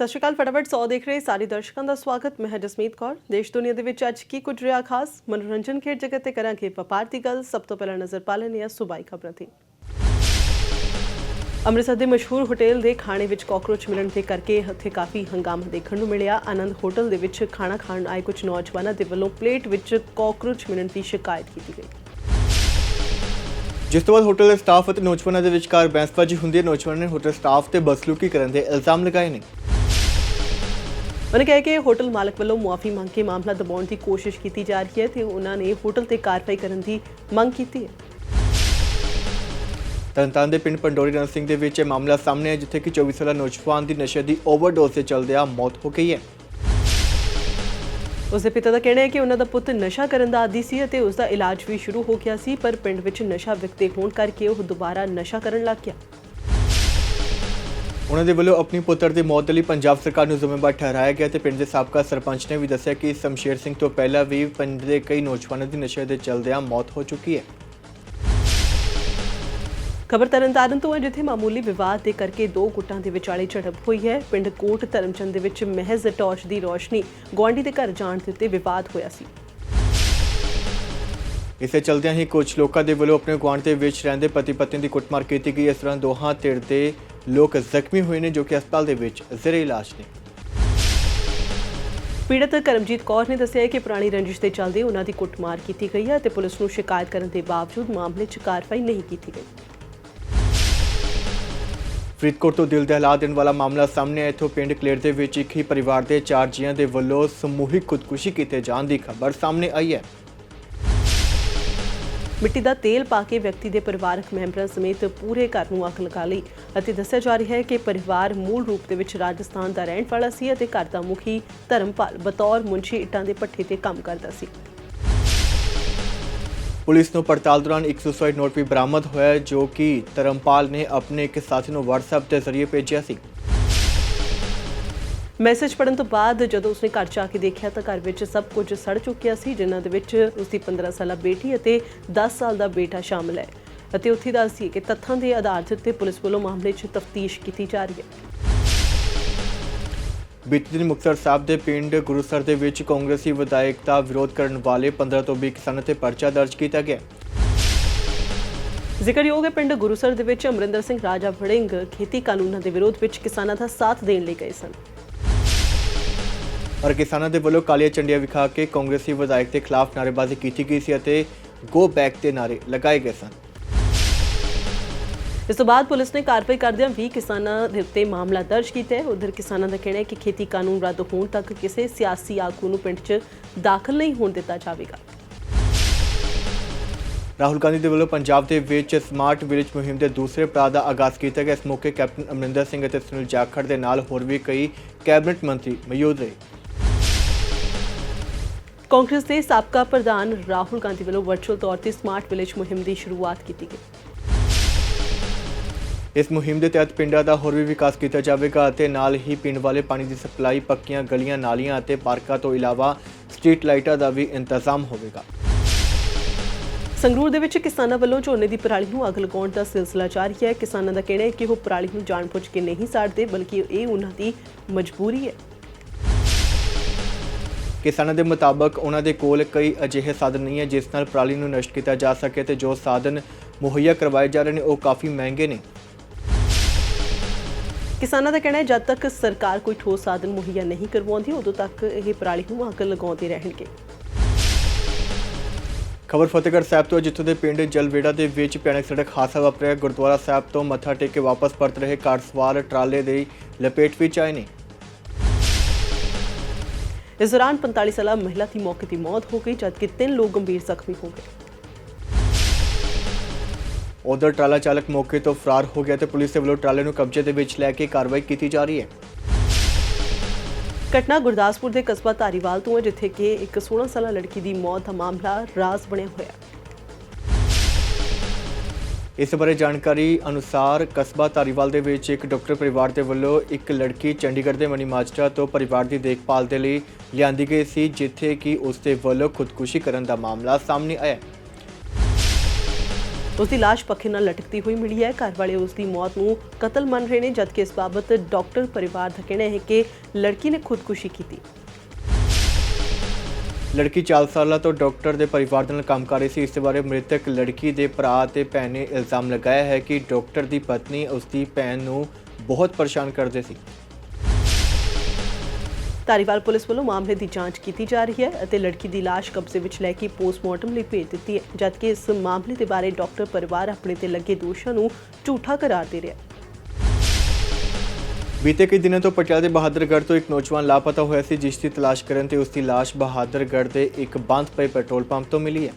ਸਤਿ ਸ਼੍ਰੀ ਅਕਾਲ, ਫਟਾਫਟ 100 ਦੇਖ ਰਹੇ ਸਾਰੇ ਦਰਸ਼ਕਾਂ ਦਾ ਸਵਾਗਤ। ਮੈਂ ਹਾਂ ਜਸਮੀਤ ਕੌਰ। ਦੇਸ਼ ਦੁਨੀਆ ਦੇ ਵਿੱਚ ਅੱਜ ਕੀ ਕੁਝ ਰਿਹਾ ਖਾਸ? ਮਨੋਰੰਜਨ ਖੇਡ ਜਗਤ ਤੇ ਕਰਾਂਗੇ ਵਪਾਰ ਦੀ ਗੱਲ। ਸਭ ਤੋਂ ਪਹਿਲਾਂ ਨਜ਼ਰ ਪਾ ਲੈਂਦੇ ਹਾਂ ਸੁਬਾਈ ਖਬਰਾਂ ਤੇ ਅੰਮ੍ਰਿਤਸਰ ਦੇ ਮਸ਼ਹੂਰ ਹੋਟਲ ਦੇ ਖਾਣੇ ਵਿੱਚ ਕਾਕਰੋਚ ਮਿਲਣ ਦੇ ਕਰਕੇ ਇੱਥੇ ਕਾਫੀ ਹੰਗਾਮਾ ਦੇਖਣ ਨੂੰ ਮਿਲਿਆ। ਆਨੰਦ ਹੋਟਲ ਦੇ ਵਿੱਚ ਖਾਣਾ ਖਾਣ ਆਏ ਕੁਝ ਨੌਜਵਾਨਾਂ ਦੇ ਵੱਲੋਂ ਪਲੇਟ ਵਿੱਚ ਕਾਕਰੋਚ ਮਿਲਣ ਦੀ ਸ਼ਿਕਾਇਤ ਕੀਤੀ ਗਈ। ਜਿਸ ਤੋਂ ਬਾਅਦ ਹੋਟਲ ਦੇ ਸਟਾਫ ਅਤੇ ਨੌਜਵਾਨਾਂ ਦੇ ਵਿਚਕਾਰ ਬਹਿਸਬਾਜ਼ੀ ਹੁੰਦੀ ਹੈ। ਨੌਜਵਾਨਾਂ ਨੇ ਹੋਟਲ ਸਟਾਫ ਤੇ ਬਦਸਲੂਕੀ ਕਰਨ ਦੇ ਇਲਜ਼ਾਮ ਲਗਾਏ ਨੇ। ਉਹਨੇ ਕਿਹਾ ਕਿ ਹੋਟਲ ਮਾਲਕ ਵੱਲੋਂ ਮੁਆਫੀ ਮੰਗ ਕੇ ਮਾਮਲਾ ਦਬਾਉਣ ਦੀ ਕੋਸ਼ਿਸ਼ ਕੀਤੀ ਜਾ ਰਹੀ ਹੈ ਤੇ ਉਹਨਾਂ ਨੇ ਹੋਟਲ ਤੇ ਕਾਰਵਾਈ ਕਰਨ ਦੀ ਮੰਗ ਕੀਤੀ ਹੈ। ਤਰਨਤਾਰਨ ਦੇ ਪਿੰਡ ਪੰਡੋਰੀ ਰਣ ਸਿੰਘ ਦੇ ਵਿੱਚ ਇਹ ਮਾਮਲਾ ਸਾਹਮਣੇ ਆਇਆ ਜਿੱਥੇ ਕਿ 24 ਸਾਲਾ ਨੌਜਵਾਨ ਦੀ ਨਸ਼ੇ ਦੀ ਓਵਰਡੋਜ਼ ਦੇ ਚਲਦਿਆਂ ਮੌਤ ਹੋ ਗਈ ਹੈ। ਉਸ ਦੇ ਪਿਤਾ ਦਾ ਕਹਿਣਾ ਹੈ ਕਿ ਉਹਨਾਂ ਦਾ ਪੁੱਤ ਨਸ਼ਾ ਕਰਨ ਦਾ ਆਦੀ ਸੀ ਅਤੇ ਉਸ ਦਾ ਇਲਾਜ ਵੀ ਸ਼ੁਰੂ ਹੋ ਗਿਆ ਸੀ ਪਰ ਪਿੰਡ ਵਿੱਚ ਨਸ਼ਾ ਵਿਕਦੇ ਹੋਣ ਕਰਕੇ ਉਹ ਦੁਬਾਰਾ ਨਸ਼ਾ ਕਰਨ ਲੱਗ ਗਿਆ। ਉਹਨਾਂ ਦੇ ਵੱਲੋਂ ਆਪਣੀ ਪੁੱਤਰ ਦੀ ਮੌਤ ਲਈ ਪੰਜਾਬ ਸਰਕਾਰ ਨੂੰ ਜ਼ਿੰਮੇਵਾਰ ਠਹਿਰਾਇਆ ਗਿਆ ਤੇ ਪਿੰਡ ਦੇ ਸਾਬਕਾ ਸਰਪੰਚ ਨੇ ਵੀ ਦੱਸਿਆ ਕਿ ਸ਼ਮਸ਼ੇਰ ਸਿੰਘ ਤੋਂ ਪਹਿਲਾਂ ਵੀ ਪਿੰਡ ਦੇ ਕਈ ਨੌਜਵਾਨਾਂ ਦੀ ਨਸ਼ੇ ਦੇ ਚਲਦਿਆਂ ਮੌਤ ਹੋ ਚੁੱਕੀ ਹੈ। ਖਬਰ ਤਰਨਤਾਰਨ ਤੋਂ ਹੈ ਜਿੱਥੇ ਮਾਮੂਲੀ ਵਿਵਾਦ ਦੇ ਕਰਕੇ ਦੋ ਗੁੱਟਾਂ ਦੇ ਵਿਚਾਲੇ ਝੜਪ ਹੋਈ ਹੈ। ਪਿੰਡ ਕੋਟ ਧਰਮਚੰਦ ਦੇ ਵਿੱਚ ਮਹਿਜ਼ ਟਾਰਚ ਦੀ ਰੋਸ਼ਨੀ ਗੁਆਂਢੀ ਦੇ ਘਰ ਜਾਣ ਦੇ ਉੱਤੇ ਵਿਵਾਦ ਹੋਇਆ ਸੀ। ਇਸੇ ਚਲਦਿਆਂ ਹੀ ਕੁਝ ਲੋਕਾਂ ਦੇ ਵੱਲੋਂ ਆਪਣੇ ਗੁਆਂਢ ਦੇ ਵਿੱਚ ਰਹਿੰਦੇ ਪਤੀ ਪਤਨੀ ਦੀ ਕੁੱਟਮਾਰ ਕੀਤੀ ਗਈ। ਇਸ ਤਰ੍ਹਾਂ ਦੋਹਾਂ ਧਿਰ ਦੇ ਲੋਕ ਜ਼ਖਮੀ ਹੋਏ ਨੇ ਜੋ ਕਿ ਹਸਪਤਾਲ ਦੇ ਵਿੱਚ ਜ਼ੇਰੇ ਇਲਾਜ ਨੇ। ਪੀੜਤ ਕਰਮਜੀਤ ਕੌਰ ਨੇ ਦੱਸਿਆ ਕਿ ਪੁਰਾਣੀ ਰੰਜਿਸ਼ ਦੇ ਚੱਲਦੇ ਉਹਨਾਂ ਦੀ ਕੁੱਟਮਾਰ ਕੀਤੀ ਗਈ ਹੈ ਤੇ ਪੁਲਿਸ ਨੂੰ ਸ਼ਿਕਾਇਤ ਕਰਨ ਦੇ ਬਾਵਜੂਦ ਮਾਮਲੇ 'ਚ ਕਾਰਵਾਈ ਨਹੀਂ ਕੀਤੀ ਗਈ। ਫਰੀਦਕੋਟ ਤੋਂ ਦਿਲ ਦਹਿਲਾ ਦੇਣ ਵਾਲਾ ਮਾਮਲਾ ਸਾਹਮਣੇ ਆਇਆ। ਇੱਥੋਂ ਪਿੰਡ ਕਲੇਰ ਦੇ ਵਿੱਚ ਇੱਕ ਹੀ ਪਰਿਵਾਰ ਦੇ ਚਾਰ ਜੀਆਂ ਦੇ ਵੱਲੋਂ ਸਮੂਹਿਕ ਖੁਦਕੁਸ਼ੀ ਕੀਤੇ ਜਾਣ ਦੀ ਖਬਰ ਸਾਹਮਣੇ ਆਈ ਹੈ। ਮਿੱਟੀ ਦਾ ਤੇਲ ਪਾ ਕੇ ਵਿਅਕਤੀ ਦੇ ਪਰਿਵਾਰਕ ਮੈਂਬਰਾਂ ਸਮੇਤ ਪੂਰੇ ਘਰ ਨੂੰ ਅੱਗ ਲਗਾ ਲਈ ਅਤੇ ਦੱਸਿਆ ਜਾ ਰਿਹਾ ਹੈ ਕਿ ਪਰਿਵਾਰ ਮੂਲ ਰੂਪ ਦੇ ਵਿੱਚ ਰਾਜਸਥਾਨ ਦਾ ਰਹਿਣ ਵਾਲਾ ਸੀ ਅਤੇ ਘਰ ਦਾ ਮੁਖੀ ਧਰਮਪਾਲ ਬਤੌਰ ਮੁੰਸ਼ੀ ਇੱਟਾਂ ਦੇ ਭੱਠੇ ਤੇ ਕੰਮ ਕਰਦਾ ਸੀ। ਪੁਲਿਸ ਨੂੰ ਪੜਤਾਲ ਦੌਰਾਨ ਇੱਕ ਸੁਸਾਈਡ ਨੋਟ ਵੀ ਬਰਾਮਦ ਹੋਇਆ ਜੋ ਕਿ ਧਰਮਪਾਲ ਨੇ ਆਪਣੇ ਇੱਕ ਸਾਥੀ ਨੂੰ WhatsApp ਦੇ ਜ਼ਰੀਏ ਭੇਜਿਆ ਸੀ। ਮੈਸੇਜ ਪੜਨ ਤੋਂ ਬਾਅਦ ਜਦੋਂ ਉਸਨੇ ਘਰ ਜਾ ਕੇ ਦੇਖਿਆ ਤਾਂ ਘਰ ਵਿੱਚ ਸਭ ਕੁਝ ਸੜ ਚੁੱਕਿਆ ਸੀ ਜਿਨ੍ਹਾਂ ਦੇ ਵਿੱਚ ਉਸਦੀ 15 ਸਾਲਾ ਬੇਟੀ ਅਤੇ 10 ਸਾਲ ਦਾ ਬੇਟਾ ਸ਼ਾਮਲ ਹੈ। ਅਤੇ ਉੱਥੇ ਦੱਸਦੀ ਹੈ ਕਿ ਤੱਥਾਂ ਦੇ ਆਧਾਰ ਤੇ ਪੁਲਿਸ ਵੱਲੋਂ ਮਾਮਲੇ 'ਚ ਤਫਤੀਸ਼ ਕੀਤੀ ਜਾ ਰਹੀ ਹੈ। ਬੀਤੇ ਦਿਨ ਮੁਕਤਸਰ ਸਾਹਿਬ ਦੇ ਪਿੰਡ ਗੁਰੂਸਰ ਦੇ ਵਿੱਚ ਕਾਂਗਰਸੀ ਵਿਧਾਇਕ ਦਾ ਵਿਰੋਧ ਕਰਨ ਵਾਲੇ 15 ਤੋਂ 20 ਕਿਸਾਨਾਂ ਤੇ ਪਰਚਾ ਦਰਜ ਕੀਤਾ ਗਿਆ। ਜ਼ਿਕਰਯੋਗ ਹੈ ਪਿੰਡ ਗੁਰੂਸਰ ਦੇ ਵਿੱਚ ਅਮਰਿੰਦਰ ਸਿੰਘ ਰਾਜਾ ਵੜਿੰਗ ਖੇਤੀ ਕਾਨੂੰਨਾਂ ਦੇ ਵਿਰੋਧ ਵਿੱਚ ਕਿਸਾਨਾਂ ਦਾ ਸਾਥ ਦੇਣ ਲਈ ਗਏ ਸਨ। ਔਰ ਕਿਸਾਨਾਂ ਦੇ ਵੱਲੋਂ ਕਾਲੀਆਂ ਝੰਡੀਆਂ ਵਿਖਾ ਕੇ ਕਾਂਗਰਸੀ ਵਿਧਾਇਕ ਦੇ ਖਿਲਾਫ ਨਾਅਰੇਬਾਜ਼ੀ ਕੀਤੀ ਗਈ ਸੀ ਅਤੇ ਗੋ ਬੈਕ ਦੇ ਨਾਰੇ ਲਗਾਏ ਗਏ ਸਨ। ਇਸ ਤੋਂ ਬਾਅਦ ਪੁਲਿਸ ਨੇ ਕਾਰਵਾਈ ਕਰਦਿਆਂ 20 ਕਿਸਾਨਾਂ ਦੇ ਉੱਤੇ ਮਾਮਲਾ ਦਰਜ ਕੀਤਾ ਹੈ। ਉਧਰ ਕਿਸਾਨਾਂ ਦਾ ਕਹਿਣਾ ਹੈ ਕਿ ਖੇਤੀ ਕਾਨੂੰਨ ਰੱਦ ਹੋਣ ਤੱਕ ਕਿਸੇ ਸਿਆਸੀ ਆਗੂ ਨੂੰ ਪਿੰਡ 'ਚ ਦਾਖਲ ਨਹੀਂ ਹੋਣ ਦਿੱਤਾ ਜਾਵੇਗਾ। ਰਾਹੁਲ ਗਾਂਧੀ ਦੇ ਵੱਲੋਂ ਪੰਜਾਬ ਦੇ ਵਿੱਚ ਸਮਾਰਟ ਵਿਲੇਜ ਮੁਹਿੰਮ ਦੇ ਦੂਸਰੇ ਪੜਾਅ ਦਾ ਆਗਾਜ਼ ਕੀਤਾ ਗਿਆ। ਇਸ ਮੌਕੇ ਕੈਪਟਨ ਅਮਰਿੰਦਰ ਸਿੰਘ ਅਤੇ ਸੁਨੀਲ ਜਾਖੜ ਦੇ ਨਾਲ ਹੋਰ ਵੀ ਕਈ ਕੈਬਨਿਟ ਮੰਤਰੀ ਮੌਜੂਦ ਰਹੇ। ਕਾਂਗਰਸ ਦੇ ਸਾਬਕਾ ਪ੍ਰਧਾਨ ਰਾਹੁਲ ਗਾਂਧੀ ਵੱਲੋਂ ਵਰਚੁਅਲ ਤੌਰ ਤੇ ਸਮਾਰਟ ਵਿਲੇਜ ਮੁਹਿੰਮ ਦੀ ਸ਼ੁਰੂਆਤ ਕੀਤੀ ਗਈ। ਇਸ ਮੁਹਿੰਮ ਦੇ ਤਹਿਤ ਪਿੰਡਾਂ ਦਾ ਹੋਰ ਵੀ ਵਿਕਾਸ ਕੀਤਾ ਜਾਵੇਗਾ ਅਤੇ ਨਾਲ ਹੀ ਪਿੰਡ ਵਾਲੇ ਪਾਣੀ ਦੀ ਸਪਲਾਈ ਪੱਕੀਆਂ ਗਲੀਆਂ ਨਾਲੀਆਂ ਅਤੇ ਪਾਰਕਾਂ ਤੋਂ ਇਲਾਵਾ ਸਟਰੀਟ ਲਾਈਟਾਂ ਦਾ ਵੀ ਇੰਤਜ਼ਾਮ ਹੋਵੇਗਾ। ਸੰਗਰੂਰ ਦੇ ਵਿੱਚ ਕਿਸਾਨਾਂ ਵੱਲੋਂ ਝੋਨੇ ਦੀ ਪਰਾਲੀ ਨੂੰ ਅੱਗ ਲਗਾਉਣ ਦਾ ਸਿਲਸਿਲਾ ਜਾਰੀ ਹੈ। ਕਿਸਾਨਾਂ ਦਾ ਕਹਿਣਾ ਹੈ ਕਿ ਉਹ ਪਰਾਲੀ ਨੂੰ ਜਾਣਬੁੱਝ ਕੇ ਨਹੀਂ ਸਾੜਦੇ ਬਲਕਿ ਇਹ ਉਹਨਾਂ ਦੀ ਮਜਬੂਰੀ ਹੈ। ਕਿਸਾਨਾਂ ਦੇ ਮੁਤਾਬਕ ਉਹਨਾਂ ਦੇ ਕੋਲ ਕਈ ਅਜਿਹੇ ਸਾਧਨ ਨਹੀਂ ਹੈ ਜਿਸ ਨਾਲ ਪਰਾਲੀ ਨੂੰ ਨਸ਼ਟ ਕੀਤਾ ਜਾ ਸਕੇ ਤੇ ਜੋ ਸਾਧਨ ਮੁਹੱਈਆ ਕਰਵਾਏ ਜਾ ਰਹੇ ਨੇ ਉਹ ਕਾਫੀ ਮਹਿੰਗੇ ਨੇ। ਕਿਸਾਨਾਂ ਦਾ ਕਹਿਣਾ ਹੈ ਜਦ ਤੱਕ ਸਰਕਾਰ ਕੋਈ ਠੋਸ ਸਾਧਨ ਮੁਹੱਈਆ ਨਹੀਂ ਕਰਵਾਉਂਦੀ ਉਦੋਂ ਤੱਕ ਇਹ ਪਰਾਲੀ ਨੂੰ ਅੱਗ ਲਗਾਉਂਦੇ ਰਹਿਣਗੇ। ਖਬਰ ਫਤਿਹਗੜ੍ਹ ਸਾਹਿਬ ਤੋਂ ਜਿੱਥੋਂ ਦੇ ਪਿੰਡ ਜਲਵੇੜਾ ਦੇ ਵਿੱਚ ਭਿਆਨਕ ਸੜਕ ਹਾਦਸਾ ਵਾਪਰਿਆ। ਗੁਰਦੁਆਰਾ ਸਾਹਿਬ ਤੋਂ ਮੱਥਾ ਟੇਕ ਕੇ ਵਾਪਸ ਪਰਤ ਰਹੇ ਕਾਰ ਸਵਾਰ ਟਰਾਲੇ ਦੇ ਲਪੇਟ ਵਿੱਚ ਆਏ ਨੇ। ਇਸ ਦੌਰਾਨ 45 ਸਾਲਾ ਮਹਿਲਾ ਦੀ ਮੌਕੇ ਦੀ ਮੌਤ ਹੋ ਗਈ ਜਦਕਿ ਤਿੰਨ ਲੋਕ ਗੰਭੀਰ ਜ਼ਖਮੀ ਹੋ ਗਏ। ਉਧਰ ਟਰਾਲਾ ਚਾਲਕ ਮੌਕੇ ਤੋਂ ਫਰਾਰ ਹੋ ਗਿਆ ਤੇ ਪੁਲਿਸ ਦੇ ਵੱਲੋਂ ਟਰਾਲੇ ਨੂੰ ਕਬਜ਼ੇ ਦੇ ਵਿੱਚ ਲੈ ਕੇ ਕਾਰਵਾਈ ਕੀਤੀ ਜਾ ਰਹੀ ਹੈ। ਘਟਨਾ ਗੁਰਦਾਸਪੁਰ ਦੇ ਕਸਬਾ ਧਾਰੀਵਾਲ ਤੋਂ ਹੈ ਜਿੱਥੇ ਕਿ ਇੱਕ 16 ਸਾਲਾ ਲੜਕੀ ਦੀ ਮੌਤ ਦਾ ਮਾਮਲਾ ਰਾਜ਼ ਬਣਿਆ ਹੋਇਆ ਇਸ ਬਾਰੇ ਜਾਣਕਾਰੀ ਅਨੁਸਾਰ ਕਸਬਾ ਧਾਰੀਵਾਲ ਦੇ ਵਿੱਚ ਇੱਕ ਡਾਕਟਰ ਪਰਿਵਾਰ ਦੇ ਵੱਲੋਂ ਇੱਕ ਲੜਕੀ ਚੰਡੀਗੜ੍ਹ ਦੇ ਮਨੀ ਮਾਜਰਾ ਤੋਂ ਪਰਿਵਾਰ ਦੀ ਦੇਖਭਾਲ ਦੇ ਲਈ ਲਿਆਂਦੀ ਗਈ ਸੀ, ਜਿੱਥੇ ਕਿ ਉਸ ਦੇ ਵੱਲੋਂ ਖੁਦਕੁਸ਼ੀ ਕਰਨ ਦਾ ਮਾਮਲਾ ਸਾਹਮਣੇ ਆਇਆ ਹੈ। ਉਸ ਦੀ ਲਾਸ਼ ਪੱਖੇ ਨਾਲ ਲਟਕਦੀ ਹੋਈ ਮਿਲੀ ਹੈ ਘਰ ਵਾਲੇ ਉਸ ਦੀ ਮੌਤ ਨੂੰ ਕਤਲ ਮੰਨ ਰਹੇ ਨੇ, ਜਦਕਿ ਇਸ ਬਾਬਤ ਡਾਕਟਰ ਪਰਿਵਾਰ ਦਾ ਕਹਿਣਾ ਹੈ ਕਿ ਲੜਕੀ ਨੇ ਖੁਦਕੁਸ਼ੀ ਕੀਤੀ ਲੜਕੀ 4 ਸਾਲਾਂ ਤੋਂ ਡਾਕਟਰ ਦੇ ਪਰਿਵਾਰ ਦੇ ਨਾਲ ਕੰਮ ਕਰ ਰਹੀ ਸੀ। ਇਸ ਬਾਰੇ ਮ੍ਰਿਤਕ ਲੜਕੀ ਦੇ ਭਰਾ ਤੇ ਭੈਣ ਨੇ ਇਲਜ਼ਾਮ ਲਗਾਇਆ ਹੈ ਕਿ ਡਾਕਟਰ ਦੀ ਪਤਨੀ ਉਸ ਦੀ ਭੈਣ ਨੂੰ ਬਹੁਤ ਪਰੇਸ਼ਾਨ ਕਰਦੇ ਸੀ। ਧਾਰੀਵਾਲ ਪੁਲਿਸ ਵੱਲੋਂ ਮਾਮਲੇ ਦੀ ਜਾਂਚ ਕੀਤੀ ਜਾ ਰਹੀ ਹੈ ਅਤੇ ਲੜਕੀ ਦੀ ਲਾਸ਼ ਕਬਜ਼ੇ ਵਿੱਚ ਲੈ ਕੇ ਪੋਸਟਮਾਰਟਮ ਲਈ ਭੇਜ ਦਿੱਤੀ ਹੈ, ਜਦਕਿ ਇਸ ਮਾਮਲੇ ਦੇ ਬਾਰੇ ਡਾਕਟਰ ਪਰਿਵਾਰ ਆਪਣੇ ਤੇ ਲੱਗੇ ਦੋਸ਼ਾਂ ਨੂੰ ਝੂਠਾ ਕਰਾਰ ਦੇ ਰਿਹਾ ਹੈ। ਬੀਤੇ ਕਈ ਦਿਨਾਂ ਤੋਂ ਪਟਿਆਲਾ ਦੇ ਬਹਾਦਰਗੜ੍ਹ ਤੋਂ ਇੱਕ ਨੌਜਵਾਨ ਲਾਪਤਾ ਹੋਇਆ ਸੀ ਜਿਸ ਦੀ ਤਲਾਸ਼ ਕਰਨ ਤੇ ਉਸ ਦੀ ਲਾਸ਼ ਬਹਾਦਰਗੜ੍ਹ ਦੇ ਇੱਕ ਬੰਦ ਪਏ ਪੈਟਰੋਲ ਪੰਪ ਤੋਂ ਮਿਲੀ ਹੈ।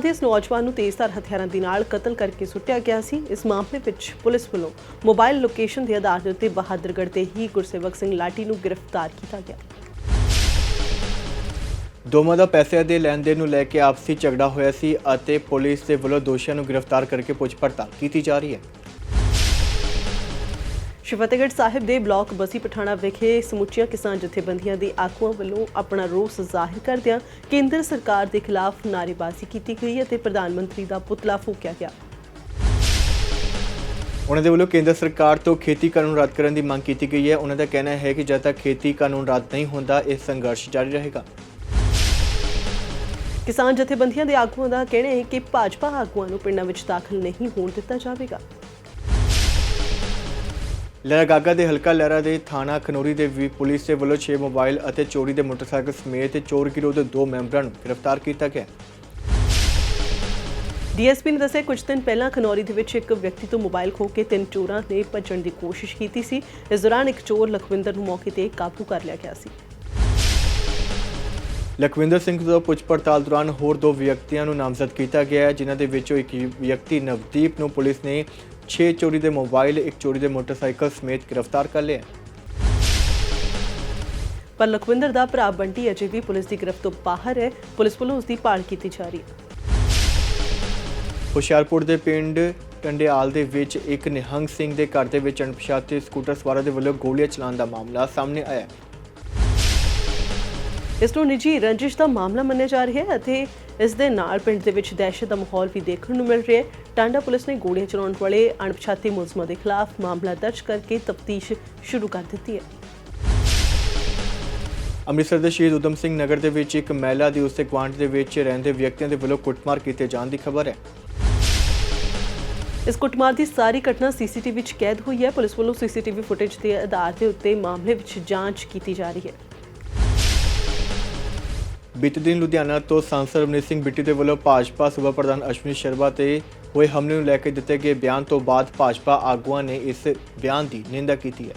ਦੇ ਇਸ ਨੌਜਵਾਨ ਨੂੰ ਤੇਜ਼ਧਾਰ ਹਥਿਆਰਾਂ ਦੇ ਨਾਲ ਕਤਲ ਕਰਕੇ ਸੁੱਟਿਆ ਗਿਆ ਸੀ। ਇਸ ਮਾਮਲੇ ਵਿੱਚ ਪੁਲਿਸ ਵੱਲੋਂ ਮੋਬਾਈਲ ਲੋਕੇਸ਼ਨ ਦੇ ਆਧਾਰ ਉੱਤੇ ਬਹਾਦਰਗੜ੍ਹ ਤੇ ਹੀ ਗੁਰਸੇਵਕ ਸਿੰਘ ਲਾਟੀ ਨੂੰ ਗ੍ਰਿਫਤਾਰ ਕੀਤਾ ਗਿਆ। ਦੋਵਾਂ ਦਾ ਪੈਸਿਆਂ ਦੇ ਲੈਣ ਦੇਣ ਨੂੰ ਲੈ ਕੇ ਆਪਸੀ ਝਗੜਾ ਹੋਇਆ ਸੀ ਅਤੇ ਪੁਲਿਸ ਦੇ ਵੱਲੋਂ ਦੋਸ਼ੀਆਂ ਨੂੰ ਗ੍ਰਿਫਤਾਰ ਕਰਕੇ ਪੁੱਛ ਪੜਤਾਲ ਕੀਤੀ ਜਾ ਰਹੀ ਹੈ। ਸ਼੍ਰੀ ਫਤਿਹਗੜ੍ਹ ਸਾਹਿਬ ਦੇ ਬਲਾਕ ਬਸੀ ਪਠਾਣਾ ਵਿਖੇ ਸਮੁੱਚੀਆਂ ਕਿਸਾਨ ਜਥੇਬੰਦੀਆਂ ਦੇ ਆਗੂਆਂ ਵੱਲੋਂ ਆਪਣਾ ਰੋਸ ਜ਼ਾਹਿਰ ਕਰਦਿਆਂ ਕੇਂਦਰ ਸਰਕਾਰ ਦੇ ਖਿਲਾਫ ਨਾਅਰੇਬਾਜ਼ੀ ਕੀਤੀ ਗਈ ਅਤੇ ਪ੍ਰਧਾਨ ਮੰਤਰੀ ਦਾ ਪੁਤਲਾ ਫੂਕਿਆ ਗਿਆ। ਉਹਨਾਂ ਦੇ ਵੱਲੋਂ ਕੇਂਦਰ ਸਰਕਾਰ ਤੋਂ ਖੇਤੀ ਕਾਨੂੰਨ ਰੱਦ ਕਰਨ ਦੀ ਮੰਗ ਕੀਤੀ ਗਈ ਹੈ। ਉਹਨਾਂ ਦਾ ਕਹਿਣਾ ਹੈ ਕਿ ਜਦ ਤੱਕ ਖੇਤੀ ਕਾਨੂੰਨ ਰੱਦ ਨਹੀਂ ਹੁੰਦਾ ਇਹ ਸੰਘਰਸ਼ ਜਾਰੀ ਰਹੇਗਾ। ਕਿਸਾਨ ਜਥੇਬੰਦੀਆਂ ਦੇ ਆਗੂਆਂ ਦਾ ਕਹਿਣਾ ਹੈ ਕਿ ਭਾਜਪਾ ਆਗੂਆਂ ਨੂੰ ਪਿੰਡਾਂ ਵਿੱਚ ਦਾਖਲ ਨਹੀਂ ਹੋਣ ਦਿੱਤਾ ਜਾਵੇਗਾ। ਲਹਿਰਾ ਗਾਗਾ ਦੇ ਹਲਕਾ ਲਹਿਰਾ ਦੇ ਥਾਣਾ ਖਨੋਰੀ ਦੇ ਵੀ ਪੁਲਿਸ ਦੇ ਵੱਲੋਂ 6 ਮੋਬਾਈਲ ਅਤੇ ਚੋਰੀ ਦੇ ਮੋਟਰਸਾਈਕਲ ਸਮੇਤ ਚੋਰ ਗਿਰੋਹ ਦੇ ਦੋ ਮੈਂਬਰਾਂ ਨੂੰ ਗ੍ਰਿਫਤਾਰ ਕੀਤਾ ਗਿਆ। ਡੀਐਸਪੀ ਨੇ ਦੱਸਿਆ ਕੁਝ ਦਿਨ ਪਹਿਲਾਂ ਖਨੌਰੀ ਦੇ ਵਿੱਚ ਇੱਕ ਵਿਅਕਤੀ ਤੋਂ ਮੋਬਾਈਲ ਖੋਹ ਕੇ ਤਿੰਨ ਚੋਰਾਂ ਨੇ ਭੱਜਣ ਦੀ ਕੋਸ਼ਿਸ਼ ਕੀਤੀ ਸੀ। ਇਸ ਦੌਰਾਨ ਇੱਕ ਚੋਰ ਲਖਵਿੰਦਰ ਨੂੰ ਮੌਕੇ ਤੇ ਕਾਬੂ ਕਰ ਲਿਆ ਗਿਆ ਸੀ। ਲਖਵਿੰਦਰ ਸਿੰਘ ਤੋਂ ਪੁੱਛ ਪੜਤਾਲ ਦੌਰਾਨ ਹੋਰ ਦੋ ਵਿਅਕਤੀਆਂ ਨੂੰ ਨਾਮਜ਼ਦ ਕੀਤਾ ਗਿਆ ਹੈ ਜਿਨ੍ਹਾਂ ਦੇ ਵਿੱਚੋਂ ਇੱਕ ਵਿਅਕਤੀ ਨਵਦੀਪ ਨੂੰ ਪੁਲਿਸ ਨੇ 6 ਚੋਰੀ ਦੇ ਮੋਬਾਈਲ ਇੱਕ ਚੋਰੀ ਦੇ ਮੋਟਰਸਾਈਕਲ ਸਮੇਤ ਗ੍ਰਿਫਤਾਰ ਕਰ ਲਿਆ। ਪਰ ਲਖਵਿੰਦਰ ਦਾ ਭਰਾ ਬੰਟੀ ਅਜੇ ਵੀ ਪੁਲਿਸ ਦੀ ਗ੍ਰਿਫਤ ਤੋਂ ਬਾਹਰ ਹੈ ਪੁਲਿਸ ਵੱਲੋਂ ਉਸ ਦੀ ਭਾਲ ਕੀਤੀ ਜਾ ਰਹੀ ਹੈ ਹੁਸ਼ਿਆਰਪੁਰ ਦੇ ਪਿੰਡ ਟੰਡਿਆਲ ਦੇ ਵਿੱਚ ਇੱਕ ਨਿਹੰਗ ਸਿੰਘ ਦੇ ਘਰ ਦੇ ਵਿੱਚ ਅਣਪਛਾਤੇ ਸਕੂਟਰ ਸਵਾਰਾਂ ਦੇ ਵੱਲੋਂ ਗੋਲੀਆਂ ਚਲਾਉਣ ਦਾ ਮਾਮਲਾ ਸਾਹਮਣੇ ਆਇਆ। ਇਸ ਨੂੰ ਨਿੱਜੀ ਰੰਜਿਸ਼ ਦਾ ਮਾਮਲਾ ਮੰਨਿਆ ਜਾ ਰਿਹਾ ਹੈ ਅਤੇ ਇਸ ਦੇ ਨਾਲ ਪਿੰਡ ਦੇ ਵਿੱਚ ਦਹਿਸ਼ਤ ਦਾ ਮਾਹੌਲ ਵੀ ਦੇਖਣ ਨੂੰ ਮਿਲ ਰਿਹਾ ਹੈ। ਟਾਂਡਾ ਪੁਲਿਸ ਨੇ ਗੋਲੀਆਂ ਚਲਾਉਣ ਵਾਲੇ ਅਣਪਛਾਤੇ ਮੁਲਜ਼ਮਾਂ ਦੇ ਖਿਲਾਫ ਮਾਮਲਾ ਦਰਜ ਕਰਕੇ ਤਫਤੀਸ਼ ਸ਼ੁਰੂ ਕਰ ਦਿੱਤੀ ਹੈ। ਅੰਮ੍ਰਿਤਸਰ ਦੇ ਸ਼ਹੀਦ ਉਦਮ ਸਿੰਘ ਨਗਰ ਦੇ ਵਿੱਚ ਇੱਕ ਮਹਿਲਾ ਦੀ ਉਸਦੇ ਗੁਆਂਢ ਦੇ ਵਿੱਚ ਰਹਿੰਦੇ ਵਿਅਕਤੀਆਂ ਦੇ ਵੱਲੋਂ ਕੁੱਟਮਾਰ ਕੀਤੇ ਜਾਣ ਦੀ ਖਬਰ ਹੈ। ਇਸ ਕੁੱਟਮਾਰ ਦੀ ਸਾਰੀ ਘਟਨਾ ਸੀਸੀਟੀਵੀ ਵਿੱਚ ਕੈਦ ਹੋਈ ਹੈ। ਪੁਲਿਸ ਵੱਲੋਂ ਸੀਸੀਟੀਵੀ ਫੁਟੇਜ ਦੇ ਆਧਾਰ ਦੇ ਉੱਤੇ ਮਾਮਲੇ ਵਿੱਚ ਜਾਂਚ ਕੀਤੀ ਜਾ ਰਹੀ ਹੈ। ਬੀਤੇ ਦਿਨ ਲੁਧਿਆਣਾ ਤੋਂ ਸਾਂਸਦ ਰਮਨੀਤ ਸਿੰਘ ਬਿੱਟੀ ਦੇ ਵੱਲੋਂ ਭਾਜਪਾ ਸੂਬਾ ਪ੍ਰਧਾਨ ਅਸ਼ਵਨੀ ਸ਼ਰਮਾ ਤੇ ਹੋਏ ਹਮਲੇ ਨੂੰ ਲੈ ਕੇ ਦਿੱਤੇ ਗਏ ਬਿਆਨ ਤੋਂ ਬਾਅਦ ਭਾਜਪਾ ਆਗੂਆਂ ਨੇ ਇਸ ਬਿਆਨ ਦੀ ਨਿੰਦਾ ਕੀਤੀ ਹੈ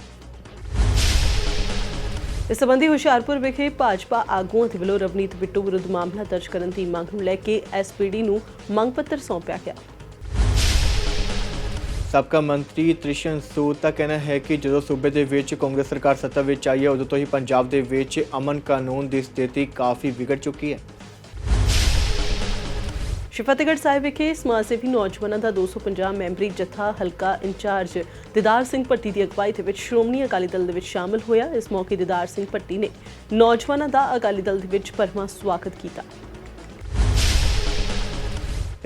ਇਸ ਸੰਬੰਧੀ ਹੁਸ਼ਿਆਰਪੁਰ ਵਿਖੇ ਭਾਜਪਾ ਆਗੂਆਂ ਦੇ ਵੱਲੋਂ ਰਵਨੀਤ ਬਿੱਟੂ ਵਿਰੁੱਧ ਮਾਮਲਾ ਦਰਜ ਕਰਨ ਦੀ ਮੰਗ ਨੂੰ ਲੈ ਕੇ ਐਸਪੀਡੀ ਨੂੰ ਮੰਗ ਪੱਤਰ ਸੌਂਪਿਆ ਗਿਆ ਸਾਬਕਾ ਮੰਤਰੀ ਤ੍ਰਿਸ਼ਨ ਸੂਦ ਦਾ ਕਹਿਣਾ ਹੈ ਕਿ ਜਦੋਂ ਸੂਬੇ ਦੇ ਵਿੱਚ ਕਾਂਗਰਸ ਸਰਕਾਰ ਸੱਤਾ ਵਿੱਚ ਆਈ ਹੈ, ਉਦੋਂ ਤੋਂ ਹੀ ਪੰਜਾਬ ਦੇ ਵਿੱਚ ਅਮਨ ਕਾਨੂੰਨ ਦੀ ਸਥਿਤੀ ਕਾਫੀ ਵਿਗੜ ਚੁੱਕੀ ਹੈ। ਸ਼੍ਰੀ ਸਾਹਿਬ ਵਿਖੇ ਸਮਾਜ ਸੇਵੀ ਨੌਜਵਾਨਾਂ ਦਾ 250 ਮੈਂਬਰੀ ਜਥਾ ਹਲਕਾ ਇੰਚਾਰਜ ਦਿਦਾਰ ਸਿੰਘ ਭੱਟੀ ਦੀ ਅਗਵਾਈ ਦੇ ਵਿੱਚ ਸ਼੍ਰੋਮਣੀ ਅਕਾਲੀ ਦਲ ਦੇ ਵਿੱਚ ਸ਼ਾਮਲ ਹੋਇਆ। ਇਸ ਮੌਕੇ ਦਿਦਾਰ ਸਿੰਘ ਭੱਟੀ ਨੇ ਨੌਜਵਾਨਾਂ ਦਾ ਅਕਾਲੀ ਦਲ ਦੇ ਵਿੱਚ ਭਰਵਾਂ ਸਵਾਗਤ ਕੀਤਾ।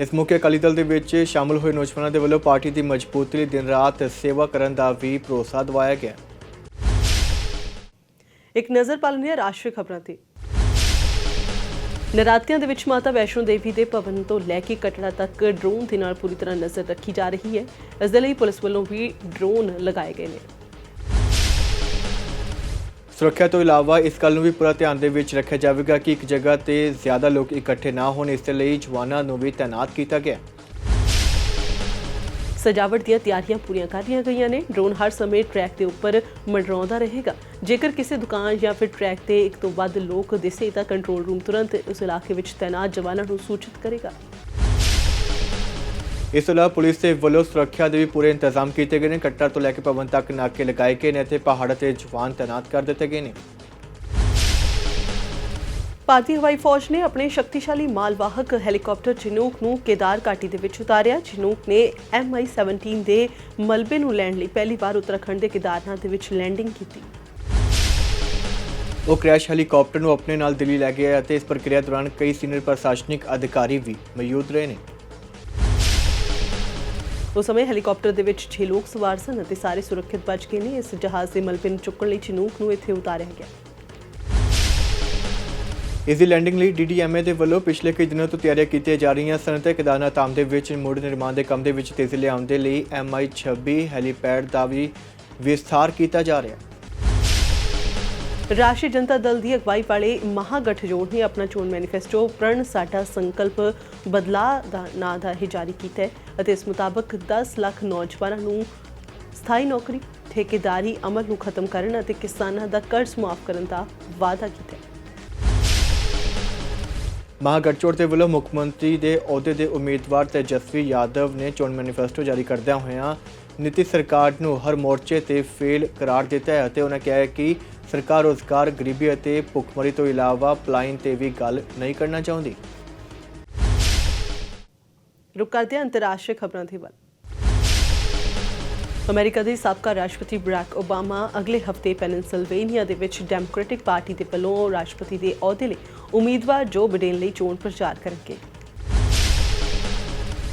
ਇਸ ਮੌਕੇ ਅਕਾਲੀ ਦਲ ਦੇ ਵਿੱਚ ਸ਼ਾਮਲ ਹੋਏ ਨੌਜਵਾਨਾਂ ਦੇ ਵੱਲੋਂ ਪਾਰਟੀ ਦੀ ਮਜ਼ਬੂਤੀ ਲਈ ਦਿਨ ਰਾਤ ਸੇਵਾ ਕਰਨ ਦਾ ਵੀ ਭਰੋਸਾ ਦਿਵਾਇਆ ਗਿਆ। ਇੱਕ ਨਜ਼ਰ ਪਾ ਰਾਸ਼ਟਰੀ ਖਬਰਾਂ ਤੇ। ਨਰਾਤਿਆਂ ਦੇ ਵਿੱਚ ਮਾਤਾ ਵੈਸ਼ਨੋ ਦੇਵੀ ਦੇ ਭਵਨ ਤੋਂ ਲੈ ਕੇ ਕਟੜਾ ਤੱਕ ਡਰੋਨ ਦੇ ਨਾਲ ਪੂਰੀ ਤਰ੍ਹਾਂ ਨਜ਼ਰ ਰੱਖੀ ਜਾ ਰਹੀ ਹੈ। ਇਸ ਦੇ ਲਈ ਪੁਲਿਸ ਵੱਲੋਂ ਵੀ ਡਰੋਨ ਲਗਾਏ ਗਏ ਨੇ। ਸੁਰੱਖਿਆ ਤੋਂ ਇਲਾਵਾ ਇਸ ਗੱਲ ਨੂੰ ਵੀ ਪੂਰਾ ਧਿਆਨ ਦੇ ਵਿੱਚ ਰੱਖਿਆ ਜਾਵੇਗਾ ਕਿ ਇੱਕ ਜਗ੍ਹਾ ਤੇ ਜ਼ਿਆਦਾ ਲੋਕ ਇਕੱਠੇ ਨਾ ਹੋਣ ਇਸ ਦੇ ਲਈ ਜਵਾਨਾਂ ਨੂੰ ਵੀ ਤਾਇਨਾਤ ਕੀਤਾ ਗਿਆ। ਸਜਾਵਟ ਦੀਆਂ ਤਿਆਰੀਆਂ ਪੂਰੀਆਂ ਕਰ ਲਈਆਂ ਗਈਆਂ ਨੇ। ਡਰੋਨ ਹਰ ਸਮੇਂ ਟਰੈਕ ਦੇ ਉੱਪਰ ਮੰਡਰਾਉਂਦਾ ਰਹੇਗਾ। ਜੇਕਰ ਕਿਸੇ ਦੁਕਾਨ ਜਾਂ ਫਿਰ ਟਰੈਕ ਤੇ ਇੱਕ ਤੋਂ ਵੱਧ ਲੋਕ ਦਿਸੇ ਤਾਂ ਕੰਟਰੋਲ ਰੂਮ ਤੁਰੰਤ ਉਸ ਇਲਾਕੇ ਵਿੱਚ ਤਾਇਨਾਤ ਜਵਾਨਾਂ ਨੂੰ ਸੂਚਿਤ ਕਰੇਗਾ। ਇਸ ਤੋਂ ਇਲਾਵਾ ਪੁਲਿਸ ਦੇ ਵੱਲੋਂ ਸੁਰੱਖਿਆ ਦੇ ਵੀ ਪੂਰੇ ਇੰਤਜ਼ਾਮ ਕੀਤੇ ਗਏ ਨੇ। ਕੱਟਾ ਤੋਂ ਲੈ ਕੇ ਭਵਨ ਤੱਕ ਨਾਕੇ ਲਗਾਏ ਗਏ ਨੇ ਅਤੇ ਪਹਾੜ ਤੇ ਜਵਾਨ ਤਾਇਨਾਤ ਕਰ ਦਿੱਤੇ ਗਏ ਨੇ। ਭਾਰਤੀ ਹਵਾਈ ਫੌਜ ਨੇ ਆਪਣੇ ਸ਼ਕਤੀਸ਼ਾਲੀ ਮਾਲਵਾਹਕ ਹੈਲੀਕਾਪਟਰ ਚਿਨੂਕ ਨੂੰ ਕੇਦਾਰ ਘਾਟੀ ਦੇ ਵਿੱਚ ਉਤਾਰਿਆ। ਚਿਨੂਕ ਨੇ MI-17 ਦੇ ਮਲਬੇ ਨੂੰ ਲੈਣ ਲਈ ਪਹਿਲੀ ਵਾਰ ਉੱਤਰਾਖੰਡ ਦੇ ਕੇਦਾਰਨਾਥ ਦੇ ਵਿੱਚ ਲੈਂਡਿੰਗ ਕੀਤੀ। ਉਹ ਕ੍ਰੈਸ਼ ਹੈਲੀਕਾਪਟਰ ਨੂੰ ਆਪਣੇ ਨਾਲ ਦਿੱਲੀ ਲੈ ਗਿਆ ਅਤੇ ਇਸ ਪ੍ਰਕਿਰਿਆ ਦੌਰਾਨ ਕਈ ਸੀਨੀਅਰ ਪ੍ਰਸ਼ਾਸਨਿਕ ਅਧਿਕਾਰੀ ਵੀ ਮੌਜੂਦ ਰਹੇ ਨੇ। ਉਸ ਸਮੇਂ ਹੈਲੀਕਾਪਟਰ ਦੇ ਵਿੱਚ 6 ਲੋਕ ਸਵਾਰ ਸਨ ਅਤੇ ਸਾਰੇ ਸੁਰੱਖਿਅਤ ਬਚ ਗਏ ਨੇ। ਇਸ ਜਹਾਜ਼ ਦੇ ਮਲਬੇ ਨੂੰ ਚੁੱਕਣ ਲਈ ਚਿਨੂਕ ਨੂੰ ਇੱਥੇ ਉਤਾਰਿਆ ਗਿਆ। ਇਸ ਦੀ ਲੈਂਡਿੰਗ ਲਈ ਡੀਡੀਐਮਏ ਦੇ ਵੱਲੋਂ ਪਿਛਲੇ ਕਈ ਦਿਨਾਂ ਤੋਂ ਤਿਆਰੀਆਂ ਕੀਤੀਆਂ ਜਾ ਰਹੀਆਂ ਸਨ ਤੇ ਕੇਦਾਰਨਾਥ ਧਾਮ ਦੇ ਵਿੱਚ ਮੁੜ ਨਿਰਮਾਣ ਦੇ ਕੰਮ ਦੇ ਵਿੱਚ ਤੇਜ਼ੀ ਲਿਆਉਣ ਦੇ ਲਈ ਐਮਆਈ 26 ਹੈਲੀਪੈਡ ਦਾ ਵੀ ਵਿਸਥਾਰ ਕੀਤਾ ਜਾ ਰਿਹਾ ਹੈ। ਰਾਸ਼ਟਰੀ ਜਨਤਾ ਦਲ ਦੀ ਅਗਵਾਈ ਵਾਲੇ ਮਹਾਗਠਜੋੜ ਨੇ ਆਪਣਾ ਚੋਣ ਮੈਨੀਫੈਸਟੋ ਪ੍ਰਣ ਸਾਡਾ ਸੰਕਲਪ ਬਦਲਾ ਦਾ ਨਾਂ ਦਾ ਹੀ ਜਾਰੀ ਕੀਤਾ ਹੈ ਅਤੇ ਇਸ ਮੁਤਾਬਕ 10 ਲੱਖ ਨੌਜਵਾਨਾਂ ਨੂੰ ਸਥਾਈ ਨੌਕਰੀ, ਠੇਕੇਦਾਰੀ, ਅਮਲ ਨੂੰ ਖਤਮ ਕਰਨ ਅਤੇ ਕਿਸਾਨਾਂ ਦਾ ਕਰਜ਼ ਮਾਫ ਕਰਨ ਦਾ ਵਾਅਦਾ ਕੀਤਾ ਹੈ। ਮਹਾਗੜਚੋੜ ਦੇ ਵੱਲੋਂ ਮੁੱਖ ਮੰਤਰੀ ਦੇ ਅਹੁਦੇ ਦੇ ਉਮੀਦਵਾਰ ਤੇਜਸਵੀ ਯਾਦਵ ਨੇ ਚੋਣ ਮੈਨੀਫੈਸਟੋ ਜਾਰੀ ਕਰਦਿਆਂ ਹੋਇਆਂ ਨੀਤੀ ਸਰਕਾਰ ਨੂੰ ਹਰ ਮੋਰਚੇ ਤੇ ਫੇਲ ਕਰਾਰ ਦਿੱਤਾ ਹੈ ਅਤੇ ਉਹਨਾਂ ਕਿਹਾ ਹੈ ਕਿ ਸਰਕਾਰ ਰੋਜ਼ਗਾਰ, ਗਰੀਬੀ ਅਤੇ ਭੁੱਖਮਰੀ ਤੋਂ ਇਲਾਵਾ ਪਲਾਈਨ ਤੇ ਵੀ ਗੱਲ ਨਹੀਂ ਕਰਨਾ ਚਾਹੁੰਦੀ। ਰੁਕ ਕਰਦੇ ਹਾਂ ਅੰਤਰਰਾਸ਼ਟਰੀ ਖਬਰਾਂ ਦੇ ਵੱਲ। ਅਮਰੀਕਾ ਦੇ ਸਾਬਕਾ ਰਾਸ਼ਟਰਪਤੀ ਬਰਾਕ ਓਬਾਮਾ ਅਗਲੇ ਹਫ਼ਤੇ ਪੈਨਸਿਲਵੇਨੀਆ ਦੇ ਵਿੱਚ ਡੈਮੋਕ੍ਰੈਟਿਕ ਪਾਰਟੀ ਦੇ ਵੱਲੋਂ ਰਾਸ਼ਟਰਪਤੀ ਦੇ ਅਹੁਦੇ ਲਈ ਉਮੀਦਵਾਰ ਜੋ ਬਿਡੇਨ ਲਈ ਚੋਣ ਪ੍ਰਚਾਰ ਕਰਨਗੇ।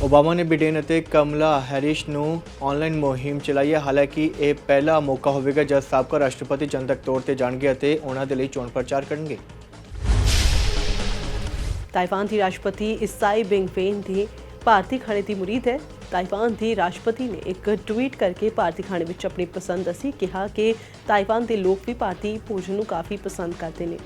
ਓਬਾਮਾ ਨੇ ਬਿਡੇਨ ਅਤੇ ਕਮਲਾ ਹੈਰਿਸ ਨੂੰ ਆਨਲਾਈਨ ਮੁਹਿੰਮ ਚਲਾਈ ਹੈ। ਹਾਲਾਂਕਿ ਇਹ ਪਹਿਲਾ ਮੌਕਾ ਹੋਵੇਗਾ ਜਦ ਸਾਬਕਾ ਰਾਸ਼ਟਰਪਤੀ ਜਨਤਕ ਤੌਰ ਤੇ ਜਾਣਗੇ ਅਤੇ ਉਹਨਾਂ ਦੇ ਲਈ ਚੋਣ ਪ੍ਰਚਾਰ ਕਰਨਗੇ। ਤਾਈਵਾਨ ਦੀ ਰਾਸ਼ਟਰਪਤੀ ਇਸਾਈ ਬਿੰਗਵੇਨ ਦੀ ਭਾਰਤੀ ਖਾਣੇ ਦੀ ਮੁਰੀਦ ਹੈ। ਤਾਈਵਾਨ ਦੀ ਰਾਸ਼ਟਰਪਤੀ ਨੇ ਇੱਕ ਟਵੀਟ ਕਰਕੇ ਭਾਰਤੀ ਖਾਣੇ ਵਿੱਚ ਆਪਣੀ ਪਸੰਦ ਦੱਸੀ ਕਿਹਾ ਕਿ ਤਾਈਵਾਨ ਦੇ ਲੋਕ ਵੀ ਭਾਰਤੀ ਭੋਜਨ ਨੂੰ ਕਾਫੀ ਪਸੰਦ ਕਰਦੇ ਨੇ।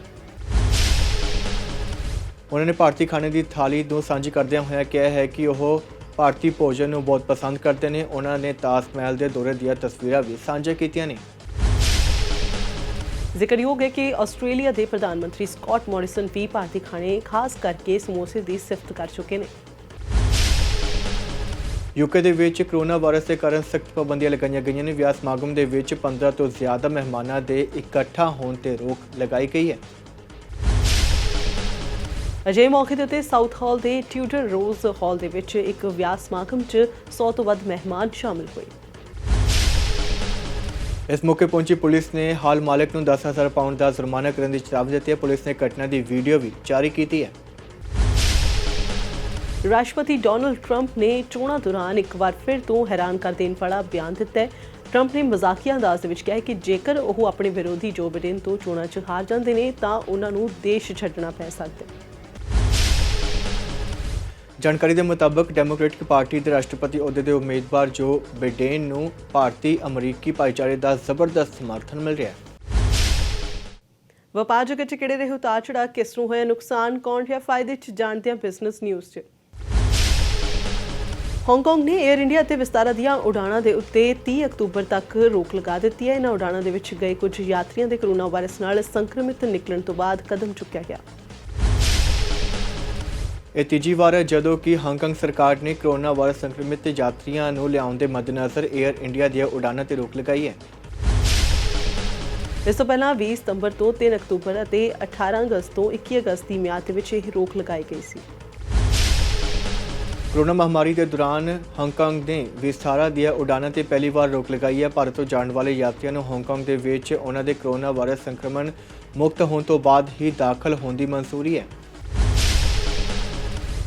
ਉਹਨਾਂ ਨੇ ਭਾਰਤੀ ਖਾਣੇ ਦੀ ਥਾਲੀ ਨੂੰ ਸਾਂਝੀ ਕਰਦਿਆਂ ਹੋਇਆਂ ਕਿਹਾ ਹੈ ਕਿ ਉਹ ਭਾਰਤੀ ਭੋਜਨ ਨੂੰ ਬਹੁਤ ਪਸੰਦ ਕਰਦੇ ਨੇ। ਉਹਨਾਂ ਨੇ ਤਾਜ ਮਹਿਲ ਦੇ ਦੌਰੇ ਦੀਆਂ ਤਸਵੀਰਾਂ ਵੀ ਸਾਂਝਾ ਕੀਤੀਆਂ ਨੇ। ਜ਼ਿਕਰਯੋਗ ਹੈ ਕਿ ਆਸਟ੍ਰੇਲੀਆ ਦੇ ਪ੍ਰਧਾਨ ਮੰਤਰੀ ਸਕਾਟ ਮੋਰਿਸਨ ਵੀ ਭਾਰਤੀ ਖਾਣੇ ਖਾਸ ਕਰਕੇ ਸਮੋਸੇ ਦੀ ਸਿਫਤ ਕਰ ਚੁੱਕੇ ਨੇ। ਯੂਕੇ ਦੇ ਵਿੱਚ ਕਰੋਨਾ ਵਾਇਰਸ ਦੇ ਕਾਰਨ ਸਖਤ ਪਾਬੰਦੀਆਂ ਲਗਾਈਆਂ ਗਈਆਂ ਨੇ। ਵਿਆਹ ਸਮਾਗਮ ਦੇ ਵਿੱਚ 15 ਤੋਂ ਜ਼ਿਆਦਾ ਮਹਿਮਾਨਾਂ ਦੇ ਇਕੱਠਾ ਹੋਣ ਤੇ ਰੋਕ ਲਗਾਈ ਗਈ ਹੈ। ਅਜੇ ਮੌਕੇ ਉੱਤੇ ਸਾਊਥ ਹਾਲ ਦੇ ਟਿਊਟਰ ਰੋਜ਼ ਹਾਲ ਦੇ ਵਿੱਚ ਇੱਕ ਵਿਆਹ ਸਮਾਗਮ 'ਚ 100 ਤੋਂ ਵੱਧ ਮਹਿਮਾਨ ਸ਼ਾਮਿਲ ਹੋਏ। ਇਸ ਮੌਕੇ ਪਹੁੰਚੀ ਪੁਲਿਸ ਨੇ ਹਾਲ ਮਾਲਕ ਨੂੰ 10000 ਪਾਉਂਡ ਦਾ ਜੁਰਮਾਨਾ ਕਰਨ ਦੀ ਚੇਤਾਵਨੀ ਦਿੱਤੀ ਹੈ। ਪੁਲਿਸ ਨੇ ਘਟਨਾ ਦੀ ਵੀਡੀਓ ਵੀ ਜਾਰੀ ਕੀਤੀ ਹੈ। ਰਾਸ਼ਟਰਪਤੀ ਡੋਨਲਡ ਟਰੰਪ ਨੇ ਚੋਣਾਂ ਦੌਰਾਨ ਇੱਕ ਵਾਰ ਫਿਰ ਤੋਂ ਹੈਰਾਨ ਕਰ ਦੇਣ ਵਾਲਾ ਬਿਆਨ ਦਿੱਤਾ ਹੈ। ਟਰੰਪ ਨੇ ਮਜ਼ਾਕੀਆ ਅੰਦਾਜ਼ ਦੇ ਵਿੱਚ ਕਿਹਾ ਕਿ ਜੇਕਰ ਉਹ ਆਪਣੇ ਵਿਰੋਧੀ ਜੋ ਬਿਡੇਨ ਤੋਂ ਚੋਣਾਂ 'ਚ ਹਾਰ ਜਾਂਦੇ ਨੇ ਤਾਂ ਉਹਨਾਂ ਨੂੰ ਦੇਸ਼ ਛੱਡਣਾ ਪੈ ਸਕਦਾ ਹੈ। ਜਾਣਕਾਰੀ ਦੇ ਮੁਤਾਬਕ ਡੈਮੋਕ੍ਰੈਟਿਕ ਪਾਰਟੀ ਦੇ ਰਾਸ਼ਟਰਪਤੀ ਅਹੁਦੇ ਦੇ ਉਮੀਦਵਾਰ ਜੋ ਬਿਡੇਨ ਨੂੰ ਭਾਰਤੀ ਅਮਰੀਕੀ ਭਾਈਚਾਰੇ ਦਾ ਜ਼ਬਰਦਸਤ ਸਮਰਥਨ ਮਿਲ ਰਿਹਾ ਹੈ। ਵਪਾਰ ਜਗਤ 'ਚ ਕਿਹੜੇ ਰਹੇ ਉਤਾਰ ਚੜਾਅ, ਕਿਸ ਨੂੰ ਹੋਇਆ ਨੁਕਸਾਨ, ਕੌਣ ਰਿਹਾ ਫਾਇਦੇ 'ਚ ਜਾਣਦੇ ਹਾਂ ਬਿਜ਼ਨਸ ਨਿਊਜ਼ 'ਚ। ਹਾਂਗਕਾਂਗ ਨੇ 에ਅਰ ਇੰਡੀਆ ਤੇ ਵਿਸਤਾਰਾ ਦੀਆਂ ਉਡਾਣਾਂ ਦੇ ਉੱਤੇ 30 ਅਕਤੂਬਰ ਤੱਕ ਰੋਕ ਲਗਾ ਦਿੱਤੀ ਹੈ। ਇਹਨਾਂ ਉਡਾਣਾਂ ਦੇ ਵਿੱਚ ਗਏ ਕੁਝ ਯਾਤਰੀਆਂ ਦੇ ਕਰੋਨਾ ਵਾਇਰਸ ਨਾਲ ਸੰਕਰਮਿਤ ਨਿਕਲਣ ਤੋਂ ਬਾਅਦ ਕਦਮ ਚੁੱਕਿਆ ਗਿਆ। ਇਹ ਤੀਜੀ ਵਾਰ ਹੈ ਜਦੋਂ ਕਿ ਹਾਂਗਕਾਂਗ ਸਰਕਾਰ ਨੇ ਕਰੋਨਾ ਵਾਇਰਸ ਸੰਕਰਮਿਤ ਯਾਤਰੀਆਂ ਨੂੰ ਲਿਆਉਣ ਦੇ ਮੱਦੇਨਜ਼ਰ 에ਅਰ ਇੰਡੀਆ ਦੀਆਂ ਉਡਾਣਾਂ ਤੇ ਰੋਕ ਲਗਾਈ ਹੈ। ਇਸ ਤੋਂ ਪਹਿਲਾਂ 20 ਸਤੰਬਰ ਤੋਂ 3 ਅਕਤੂਬਰ ਅਤੇ 18 ਅਗਸਤ ਤੋਂ 21 ਅਗਸਤ ਦੀ ਮਿਆਦ ਵਿੱਚ ਇਹ ਰੋਕ ਲਗਾਈ ਗਈ ਸੀ। ਕਰੋਨਾ ਮਹਾਮਾਰੀ ਦੇ ਦੌਰਾਨ ਹਾਂਗਕਾਂਗ ਨੇ ਵਿਸਥਾਰਾ ਦੀਆਂ ਉਡਾਣਾਂ ਤੇ ਪਹਿਲੀ ਵਾਰ ਰੋਕ ਲਗਾਈ ਹੈ। ਭਾਰਤ ਤੋਂ ਜਾਣ ਵਾਲੇ ਯਾਤਰੀਆਂ ਨੂੰ ਹਾਂਗਕਾਂਗ ਦੇ ਵਿੱਚ ਉਹਨਾਂ ਦੇ ਕਰੋਨਾ ਵਾਇਰਸ ਸੰਕਰਮਣ ਮੁਕਤ ਹੋਣ ਤੋਂ ਬਾਅਦ ਹੀ ਦਾਖਲ ਹੋਣ ਦੀ ਮਨਜ਼ੂਰੀ ਹੈ।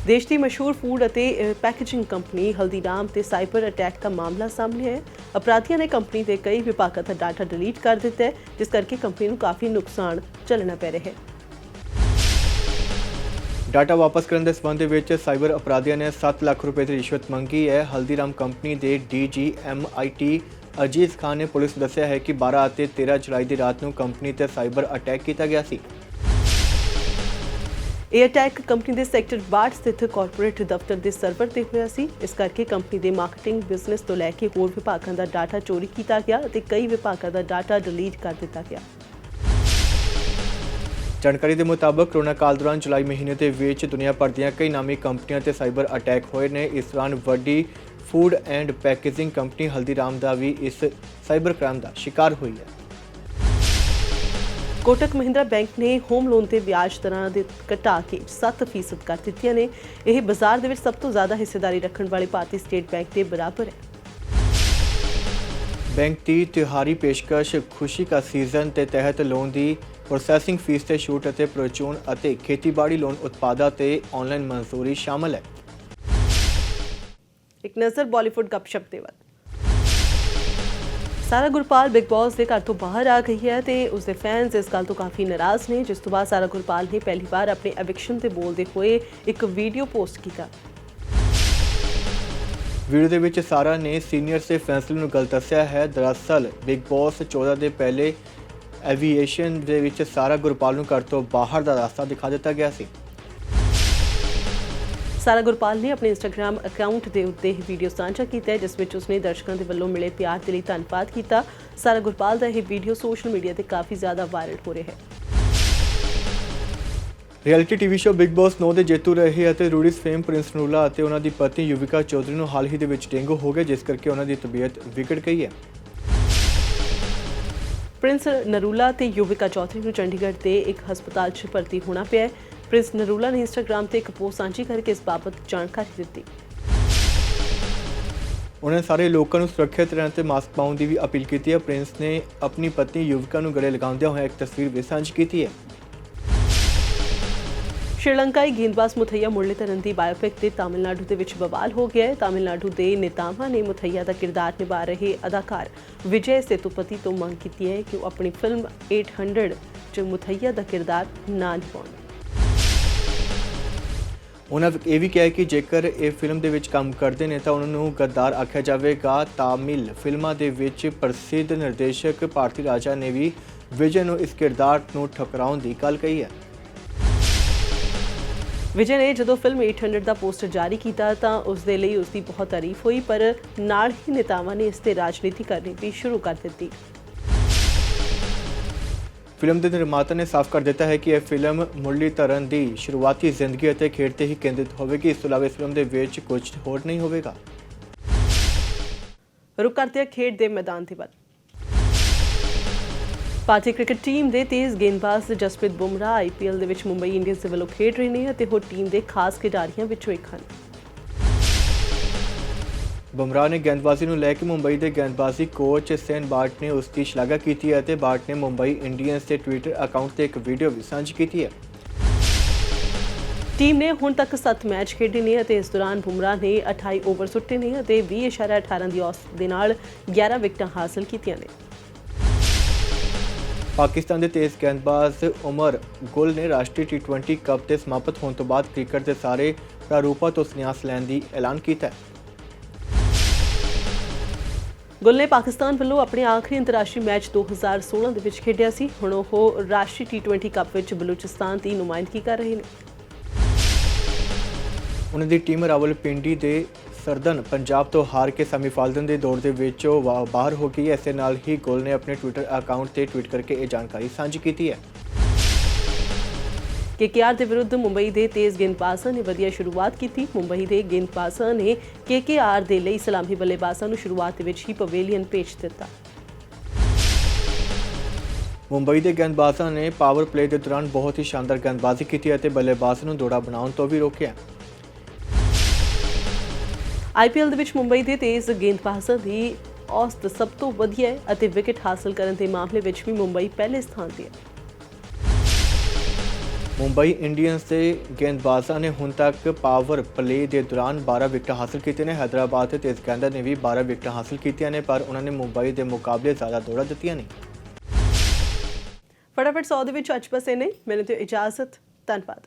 ਦੇਸ਼ ਦੀ ਮਸ਼ਹੂਰ ਫੂਡ ਅਤੇ ਪੈਕੇਜਿੰਗ ਕੰਪਨੀ ਹਲਦੀਰਾਮ ਤੇ ਸਾਈਬਰ ਅਟੈਕ ਦਾ ਮਾਮਲਾ ਸਾਹਮਣੇ ਹੈ। ਅਪਰਾਧੀਆਂ ਨੇ ਕੰਪਨੀ ਦੇ ਕਈ ਵਿਭਾਗਾਂ ਦਾ ਡਾਟਾ ਡਿਲੀਟ ਕਰ ਦਿੱਤਾ ਹੈ, ਜਿਸ ਕਰਕੇ ਕੰਪਨੀ ਨੂੰ ਕਾਫੀ ਨੁਕਸਾਨ ਝੱਲਣਾ ਪੈ ਰਿਹਾ ਹੈ। ਡਾਟਾ ਵਾਪਸ ਕਰਨ ਦੇ ਸਬੰਧ ਵਿੱਚ ਸਾਈਬਰ ਅਪਰਾਧੀਆਂ ਨੇ 7 ਲੱਖ ਰੁਪਏ ਦੀ ਰਿਸ਼ਵਤ ਮੰਗੀ ਹੈ। ਹਲਦੀਰਾਮ ਕੰਪਨੀ ਦੇ ਡੀਜੀਐਮਆਈਟੀ ਅਜੀਜ਼ ਖਾਨ ਨੇ ਪੁਲਿਸ ਦੱਸਿਆ ਹੈ ਕਿ 12 ਅਤੇ 13 ਜੁਲਾਈ ਦੀ ਰਾਤ ਨੂੰ ਕੰਪਨੀ ਤੇ ਸਾਈਬਰ ਅਟੈਕ ਕੀਤਾ ਗਿਆ ਸੀ। ਇਹ ਅਟੈਕ ਕੰਪਨੀ ਦੇ ਸੈਕਟਰ 62 ਸਥਿਤ ਕਾਰਪੋਰੇਟ ਦਫ਼ਤਰ ਦੇ ਸਰਵਰ ਤੇ ਹੋਇਆ ਸੀ। ਇਸ ਕਰਕੇ ਕੰਪਨੀ ਦੇ ਮਾਰਕੀਟਿੰਗ ਬਿਜ਼ਨਸ ਤੋਂ ਲੈ ਕੇ ਹੋਰ ਵਿਭਾਗਾਂ ਦਾ ਡਾਟਾ ਚੋਰੀ ਕੀਤਾ ਗਿਆ ਅਤੇ ਕਈ ਵਿਭਾਗਾਂ ਦਾ ਡਾਟਾ ਡਿਲੀਟ ਕਰ ਦਿੱਤਾ ਗਿਆ। ਜਾਣਕਾਰੀ ਦੇ ਮੁਤਾਬਕ ਕਰੋਨਾ ਕਾਲ ਦੌਰਾਨ ਜੁਲਾਈ ਮਹੀਨੇ ਦੇ ਵਿੱਚ ਦੁਨੀਆ ਭਰ ਦੀਆਂ ਕਈ ਨਾਮੀ ਕੰਪਨੀਆਂ ਤੇ ਸਾਈਬਰ ਅਟੈਕ ਹੋਏ ਨੇ। ਇਸ ਦੌਰਾਨ ਵੱਡੀ food and packaging company Haldiram ਦਾ ਵੀ ਇਸ ਸਾਈਬਰ ਕ੍ਰਾਈਮ ਦਾ ਸ਼ਿਕਾਰ ਹੋਈ ਹੈ। ਕੋਟਕ ਮਹਿੰਦਰਾ ਬੈਂਕ ਨੇ ਹੋਮ ਲੋਨ ਤੇ ਵਿਆਜ ਦਰਾਂ ਦੇ ਘਟਾ ਕੇ 7% ਕਰ ਦਿੱਤੀਆਂ ਨੇ। ਇਹ ਬਾਜ਼ਾਰ ਦੇ ਵਿੱਚ ਸਭ ਤੋਂ ਜ਼ਿਆਦਾ ਹਿੱਸੇਦਾਰੀ ਰੱਖਣ ਵਾਲੇ ਭਾਰਤੀ ਸਟੇਟ ਬੈਂਕ ਦੇ ਬਰਾਬਰ ਹੈ। ਬੈਂਕ ਦੀ ਤਿਉਹਾਰੀ ਪੇਸ਼ਕਸ਼ ਖੁਸ਼ੀ ਕਾ ਸੀਜ਼ਨ ਦੇ ਤਹਿਤ ਲੋਨ ਦੀ ਪ੍ਰੋਸੈਸਿੰਗ ਫੀਸ ਤੇ ਛੂਟ ਅਤੇ ਪ੍ਰਚੂਨ ਅਤੇ ਖੇਤੀਬਾੜੀ ਲੋਨ ਉਤਪਾਦਾਂ ਤੇ ਆਨਲਾਈਨ ਮਨਜ਼ੂਰੀ ਸ਼ਾਮਲ ਹੈ। ਇੱਕ ਨਜ਼ਰ ਬਾਲੀਵੁੱਡ ਗੱਪਸ਼ਪ ਤੇ ਵੱਲ। ਸਾਰਾ ਗੁਰਪਾਲ ਬਿਗ ਬਾਸ ਦੇ ਘਰ ਤੋਂ ਬਾਹਰ ਆ ਗਈ ਹੈ ਤੇ ਉਸਦੇ ਫੈਨਸ ਇਸ ਗੱਲ ਤੋਂ ਕਾਫੀ ਨਾਰਾਜ਼ ਨੇ ਜਿਸ ਤੋਂ ਬਾਅਦ ਸਾਰਾ ਗੁਰਪਾਲ ਨੇ ਪਹਿਲੀ ਵਾਰ ਆਪਣੇ ਐਵਿਕਸ਼ਨ ਤੇ ਬੋਲਦੇ ਹੋਏ ਇੱਕ ਵੀਡੀਓ ਪੋਸਟ ਕੀਤਾ ਵੀਡੀਓ ਦੇ ਵਿੱਚ ਸਾਰਾ ਨੇ ਸੀਨੀਅਰ ਦੇ ਫੈਸਲੇ ਨੂੰ ਗਲਤ ਦੱਸਿਆ ਹੈ ਦਰਅਸਲ ਬਿਗ ਬਾਸ 14 ਦੇ ਪਹਿਲੇ ਐਵੀਏਸ਼ਨ ਦੇ ਵਿੱਚ ਸਾਰਾ ਗੁਰਪਾਲ ਨੂੰ ਘਰ ਤੋਂ ਬਾਹਰ ਦਾ ਰਸਤਾ ਦਿਖਾ ਦਿੱਤਾ ਗਿਆ ਸੀ ਸਾਰਾ ਗੁਰਪਾਲ ਨੇ ਆਪਣੇ ਇੰਸਟਾਗ੍ਰam ਅਕਾਊਂਟ ਦੇ ਉੱਤੇ ਇਹ ਵੀਡੀਓ ਸਾਂਝਾ ਕੀਤਾ ਹੈ ਜਿਸ ਵਿੱਚ ਉਸਨੇ ਦਰਸ਼ਕਾਂ ਦੇ ਵੱਲੋਂ ਮਿਲੇ ਪਿਆਰ ਦੇ ਲਈ ਧੰਨਵਾਦ ਕੀਤਾ। ਸਾਰਾ ਗੁਰਪਾਲ ਦਾ ਇਹ ਵੀਡੀਓ ਸੋਸ਼ਲ ਮੀਡੀਆ ਤੇ ਕਾਫੀ ਜ਼ਿਆਦਾ ਵਾਇਰਲ ਹੋ ਰਿਹਾ ਹੈ। Reality TV show Bigg Boss 9 ਦੇ ਜੇਤੂ ਰਹੇ ਅਤੇ ਰੂਡੀਸ ਫੇਮ ਪ੍ਰਿੰਸ ਨੂਲਾ ਅਤੇ ਉਹਨਾਂ ਦੀ ਪਤਨੀ ਯੁਵਿਕਾ ਚੌਧਰੀ ਨੂੰ ਹਾਲ ਹੀ ਦੇ ਵਿੱਚ ਡੇਂਗੂ ਹੋ ਗਿਆ ਜਿਸ ਕਰਕੇ ਉਹਨਾਂ ਦੀ ਤਬੀਅਤ ਵਿਗੜ ਗਈ ਹੈ। ਪ੍ਰਿੰਸ ਨਰੂਲਾ ਤੇ ਯੁਵਿਕਾ ਚੌਧਰੀ ਨੂੰ ਚੰਡੀਗੜ੍ਹ ਦੇ ਇੱਕ ਹਸਪਤਾਲ 'ਚ ਭਰਤੀ ਹੋਣਾ ਪਿਆ ਪ੍ਰਿੰਸ ਨਰੂਲਾ ਨੇ ਇੰਸਟਾਗ੍ਰam ਤੇ ਇੱਕ ਪੋਸਟ ਸਾਂਝੀ ਕਰਕੇ ਇਸ ਬਾਬਤ ਜਾਣਕਾਰੀ ਦਿੱਤੀ। ਉਹਨਾਂ ਸਾਰੇ ਲੋਕਾਂ ਨੂੰ ਸੁਰੱਖਿਅਤ ਰਹਿਣ ਤੇ ਮਾਸਕ ਪਾਉਣ ਦੀ ਵੀ ਅਪੀਲ ਕੀਤੀ ਹੈ। ਪ੍ਰਿੰਸ ਨੇ ਆਪਣੀ ਪਤਨੀ ਯੁਵਿਕਾ ਨੂੰ ਗਲੇ ਲਗਾਉਂਦਿਆਂ ਹੋਇਆ ਇੱਕ ਤਸਵੀਰ ਵੀ ਸਾਂਝੀ ਕੀਤੀ ਹੈ। ਸ਼੍ਰੀਲੰਕਾਈ ਗੇਂਦਬਾਜ਼ ਮੁਥਈਆ ਮੁਰਲੀਧਰਨ ਦੀ ਬਾਇਓਪਿਕ ਤੇ ਤਾਮਿਲਨਾਡੂ ਦੇ ਵਿੱਚ ਬਵਾਲ ਹੋ ਗਿਆ ਹੈ। ਤਾਮਿਲਨਾਡੂ ਦੇ ਨੇਤਾਵਾਂ ਨੇ ਮੁਥਈਆ ਦਾ ਕਿਰਦਾਰ ਨਿਭਾ ਰਹੇ ਅਦਾਕਾਰ ਵਿਜੇ ਸੇਤੂਪਤੀ ਤੋਂ ਮੰਗ ਕੀਤੀ ਹੈ ਕਿ ਉਹ ਆਪਣੀ ਫਿਲਮ 800 ਚ ਮੁਥਈਆ ਦਾ ਕਿਰਦਾਰ ਨਾ ਨਿਭਾਉਣ। ਉਹਨਾਂ ਇਹ ਵੀ ਕਿਹਾ ਕਿ ਜੇਕਰ ਇਹ ਫਿਲਮ ਦੇ ਵਿੱਚ ਕੰਮ ਕਰਦੇ ਨੇ ਤਾਂ ਉਹਨਾਂ ਨੂੰ ਗੱਦਾਰ ਆਖਿਆ ਜਾਵੇਗਾ। ਤਾਮਿਲ ਫਿਲਮਾਂ ਦੇ ਵਿੱਚ ਪ੍ਰਸਿੱਧ ਨਿਰਦੇਸ਼ਕ ਭਾਰਤੀ ਰਾਜਾ ਨੇ ਵੀ ਵਿਜੇ ਨੂੰ ਇਸ ਕਿਰਦਾਰ ਨੂੰ ਠੁਕਰਾਉਣ ਦੀ ਗੱਲ ਕਹੀ ਹੈ। ਵਿਜੇ ਨੇ ਜਦੋਂ ਫਿਲਮ 800 ਦਾ ਪੋਸਟਰ ਜਾਰੀ ਕੀਤਾ ਤਾਂ ਉਸ ਦੇ ਲਈ ਉਸ ਦੀ ਬਹੁਤ ਤਾਰੀਫ ਹੋਈ, ਪਰ ਨਾਲ ਹੀ ਨੇਤਾਵਾਂ ਨੇ ਇਸ ਤੇ ਰਾਜਨੀਤੀ ਕਰਨੀ ਵੀ ਸ਼ੁਰੂ ਕਰ ਦਿੱਤੀ। ਫਿਲਮ ਦੇ ਨਿਰਮਾਤਾ ਨੇ ਸਾਫ਼ ਕਰ ਦਿੱਤਾ ਹੈ ਕਿ ਇਹ ਫਿਲਮ ਮੁਰਲੀ ਧਰਨ ਦੀ ਸ਼ੁਰੂਆਤੀ ਜ਼ਿੰਦਗੀ ਅਤੇ ਖੇਡ ਤੇ ਹੀ ਕੇਂਦਰਿਤ ਹੋਵੇਗੀ। ਇਸ ਤੋਂ ਇਲਾਵਾ ਇਸ ਫਿਲਮ ਦੇ ਵਿੱਚ ਕੁਝ ਹੋਰ ਨਹੀਂ ਹੋਵੇਗਾ। ਰੁਕ ਕਰਦੇ ਹਾਂ ਖੇਡ ਦੇ ਮੈਦਾਨ ਤੇ ਵੱਲ। ਭਾਰਤੀ ਕ੍ਰਿਕਟ ਟੀਮ ਦੇ ਤੇਜ਼ ਗੇਂਦਬਾਜ਼ ਜਸਪ੍ਰੀਤ ਬੁਮਰਾਹ ਆਈਪੀਐਲ ਦੇ ਵਿੱਚ ਮੁੰਬਈ ਇੰਡੀਅਨਸ ਦੇ ਵੱਲੋਂ ਖੇਡ ਰਹੇ ਨੇ ਅਤੇ ਉਹ ਟੀਮ ਦੇ ਖਾਸ ਖਿਡਾਰੀਆਂ ਵਿੱਚੋਂ ਇੱਕ ਹਨ। ਬੁਮਰਾਹ ਨੇ ਗੇਂਦਬਾਜ਼ੀ ਨੂੰ ਲੈ ਕੇ ਮੁੰਬਈ ਦੇ ਗੇਂਦਬਾਜ਼ੀ ਕੋਚ ਸੈਨ ਬਾਰਟ ਨੇ ਉਸ ਦੀ ਸ਼ਲਾਘਾ ਕੀਤੀ ਹੈ ਅਤੇ ਬਾਰਟ ਨੇ ਮੁੰਬਈ ਇੰਡੀਅਨਸ ਦੇ ਟਵਿੱਟਰ ਅਕਾਊਂਟ ਤੇ ਇੱਕ ਵੀਡੀਓ ਵੀ ਸਾਂਝੀ ਕੀਤੀ ਹੈ। ਟੀਮ ਨੇ ਹੁਣ ਤੱਕ 7 ਮੈਚ ਖੇਡੇ ਨੇ ਅਤੇ ਇਸ ਦੌਰਾਨ ਬੁਮਰਾਹ ਨੇ 28 ਓਵਰ ਸੁੱਟੇ ਨੇ ਅਤੇ 20.18 ਦੀ ਔਸਤ ਦੇ ਨਾਲ 11 ਵਿਕਟਾਂ ਹਾਸਲ ਕੀਤੀਆਂ ਨੇ। ਪਾਕਿਸਤਾਨ ਦੇ ਤੇਜ਼ ਗੇਂਦਬਾਜ਼ ਉਮਰ ਗੁਲ ਨੇ ਰਾਸ਼ਟਰੀ ਟੀ20 ਕੱਪ ਦੇ ਸਮਾਪਤ ਹੋਣ ਤੋਂ ਬਾਅਦ ਕ੍ਰਿਕਟ ਦੇ ਸਾਰੇ ਪ੍ਰਾਰੂਪਾਂ ਤੋਂ ਸੰਨਿਆਸ ਲੈਣ ਦੀ ਐਲਾਨ ਕੀਤਾ ਹੈ। ਗੁੱਲ ਨੇ ਪਾਕਿਸਤਾਨ ਵੱਲੋਂ ਆਪਣੇ ਆਖਰੀ ਅੰਤਰਰਾਸ਼ਟਰੀ ਮੈਚ 2016 ਦੇ ਵਿੱਚ ਖੇਡਿਆ ਸੀ। ਹੁਣ ਉਹ ਰਾਸ਼ਟਰੀ ਟੀ20 ਕੱਪ ਵਿੱਚ ਬਲੂਚਿਸਤਾਨ ਦੀ ਨੁਮਾਇੰਦਗੀ ਕਰ ਰਹੇ ਨੇ। ਉਹਨਾਂ ਦੀ ਟੀਮ ਰਾਵਲਪਿੰਡੀ ਦੇ ਸਰਦਨ ਪੰਜਾਬ ਤੋਂ ਹਾਰ ਕੇ ਸੈਮੀਫਾਈਨਲ ਦੇ ਦੌਰ ਦੇ ਵਿੱਚ ਵਾ- ਬਾਹਰ ਹੋ ਗਈ ਹੈ। ਇਸੇ ਨਾਲ ਹੀ ਗੁਲ ਨੇ ਆਪਣੇ ਟਵਿੱਟਰ ਅਕਾਊਂਟ ਤੇ ਟਵੀਟ ਕਰਕੇ ਇਹ ਜਾਣਕਾਰੀ ਸਾਂਝੀ ਕੀਤੀ ਹੈ। ਕੇਕੇਆਰ ਦੇ ਵਿਰੁੱਧ ਮੁੰਬਈ ਦੇ ਤੇਜ਼ ਗੇਂਦਬਾਜ਼ਾਂ ਨੇ ਵਧੀਆ ਸ਼ੁਰੂਆਤ ਕੀਤੀ। ਮੁੰਬਈ ਦੇ ਗੇਂਦਬਾਜ਼ਾਂ ਨੇ ਕੇਕੇਆਰ ਦੇ ਲਈ ਸਲਾਮੀ ਬੱਲੇਬਾਜ਼ਾਂ ਨੂੰ ਸ਼ੁਰੂਆਤ ਵਿੱਚ ਹੀ ਪਵੇਲੀਅਨ ਭੇਜ ਦਿੱਤਾ। ਮੁੰਬਈ ਦੇ ਗੇਂਦਬਾਜ਼ਾਂ ਨੇ ਪਾਵਰ ਪਲੇ ਦੇ ਦੌਰਾਨ ਬਹੁਤ ਹੀ ਸ਼ਾਨਦਾਰ ਗੇਂਦਬਾਜ਼ੀ ਕੀਤੀ ਅਤੇ ਬੱਲੇਬਾਜ਼ ਨੂੰ ਦੌੜਾ ਬਣਾਉਣ ਤੋਂ ਵੀ ਰੋਕਿਆ। ਆਈਪੀਐਲ ਦੇ ਵਿੱਚ ਮੁੰਬਈ ਦੇ ਤੇਜ਼ ਗੇਂਦਬਾਜ਼ਾਂ ਦੀ ਔਸਤ ਸਭ ਤੋਂ ਵਧੀਆ ਹੈ ਅਤੇ ਵਿਕਟ ਹਾਸਲ ਕਰਨ ਦੇ ਮਾਮਲੇ ਵਿੱਚ ਵੀ ਮੁੰਬਈ ਪਹਿਲੇ ਸਥਾਨ ਤੇ ਹੈ। ਮੁੰਬਈ ਇੰਡੀਅਨਸ ਦੇ ਗੇਂਦਬਾਜ਼ਾਂ ਨੇ ਹੁਣ ਤੱਕ ਪਾਵਰ ਪਲੇ ਦੇ ਦੌਰਾਨ 12 ਵਿਕਟਾਂ ਹਾਸਲ ਕੀਤੀਆਂ ਨੇ। ਹੈਦਰਾਬਾਦ ਤੇ ਤੇਜ਼ ਗੇਂਦਾਂ ਨੇ ਵੀ 12 ਵਿਕਟਾਂ ਹਾਸਲ ਕੀਤੀਆਂ ਨੇ, ਪਰ ਉਹਨਾਂ ਨੇ ਮੁੰਬਈ ਦੇ ਮੁਕਾਬਲੇ ਜ਼ਿਆਦਾ ਦੌੜਾਂ ਦਿੱਤੀਆਂ ਨੇ। ਫਟਾਫਟ 100 ਦੇ ਵਿੱਚ ਅੱਜ ਬਸ ਇੰਨੇ ਮੈਨੂੰ ਤੇ ਇਜਾਜ਼ਤ। ਧੰਨਵਾਦ।